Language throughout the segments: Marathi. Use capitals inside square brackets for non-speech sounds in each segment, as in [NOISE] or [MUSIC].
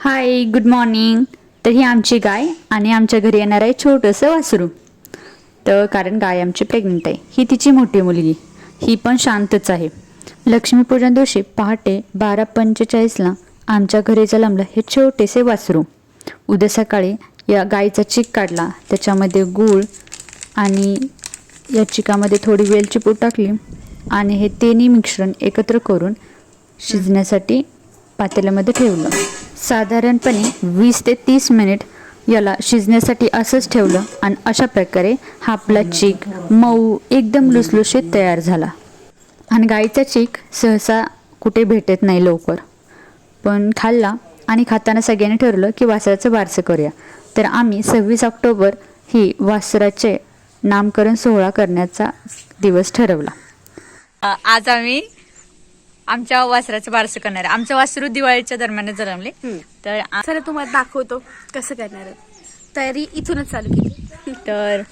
हाय गुड मॉर्निंग तर ही आमची गाय आणि आमच्या घरी येणार आहे छोटंसं वासरू. तर कारण गाय आमची प्रेग्नंट आहे. ही तिची मोठी मुलगी. ही पण शांतच आहे. लक्ष्मीपूजन दिवशी पहाटे बारा पंचेचाळीसला आमच्या घरी जलमलं हे छोटेसे वासरू. उद्या सकाळी या गाईचा चीक काढला. त्याच्यामध्ये गूळ आणि या चिकामध्ये थोडी वेलची पूड टाकली आणि हे तेनी मिश्रण एकत्र करून शिजण्यासाठी पातेल्यामध्ये ठेवलं. साधारणपणे वीस ते तीस मिनिट याला शिजण्यासाठी असंच ठेवलं आणि अशा प्रकारे हा आपला चीक मऊ एकदम लुसलुशीत तयार झाला. आणि गाईचा चीक सहसा कुठे भेटत नाही लवकर. पण खाल्ला आणि खाताना सगळ्यांनी ठरवलं की वासराचं बारसं करूया. तर आम्ही सव्वीस ऑक्टोबर ही वासराचे नामकरण सोहळा करण्याचा दिवस ठरवला. आज आम्ही आमच्या वासराचं बारसं करणार आहे. आमचं वासरू दिवाळीच्या दरम्यान जन्मले. तर आ- चला तुम्हाला दाखवतो कसं करणार आहे. तयारी इथूनच चालू केली. [LAUGHS] तर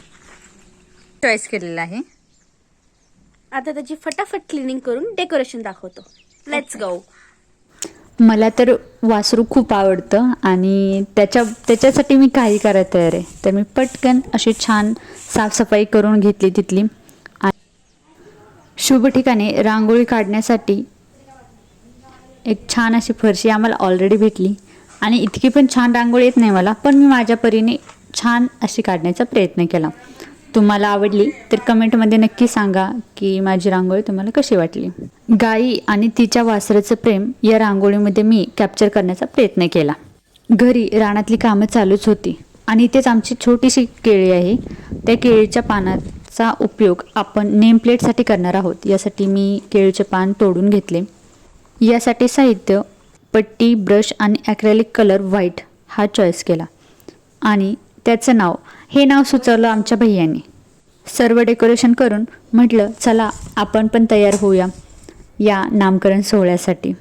चॉईस केलेलं आहे. आता त्याची फटाफट क्लिनिंग करून डेकोरेशन दाखवतो. लेट्स गो मला तर वासरू खूप आवडतं आणि त्याच्या त्याच्यासाठी मी काही करायला तयार आहे. तर मी पटकन अशी छान साफसफाई करून घेतली तिथली. आणि शुभ ठिकाणी रांगोळी काढण्यासाठी एक छान अशी फरशी आम्हाला ऑलरेडी भेटली. आणि इतकी पण छान रांगोळी येत नाही मला पण मी माझ्या परीने छान अशी काढण्याचा प्रयत्न केला. तुम्हाला आवडली तर कमेंटमध्ये नक्की सांगा की माझी रांगोळी तुम्हाला कशी वाटली. गाई आणि तिच्या वासराचं प्रेम या रांगोळीमध्ये मी कॅप्चर करण्याचा प्रयत्न केला. घरी रानातली कामं चालूच होती आणि इथेच आमची छोटीशी केळी आहे. त्या केळीच्या पानाचा उपयोग आपण नेम प्लेटसाठी करणार आहोत. यासाठी मी केळीचे पान तोडून घेतले. यासाठी साहित्य पट्टी ब्रश आणि ॲक्रेलिक कलर व्हाईट हा चॉईस केला. आणि त्याचं नाव हे नाव सुचवलं आमच्या भैयाने. सर्व डेकोरेशन करून म्हटलं चला आपण पण तयार होऊया या नामकरण सोहळ्यासाठी.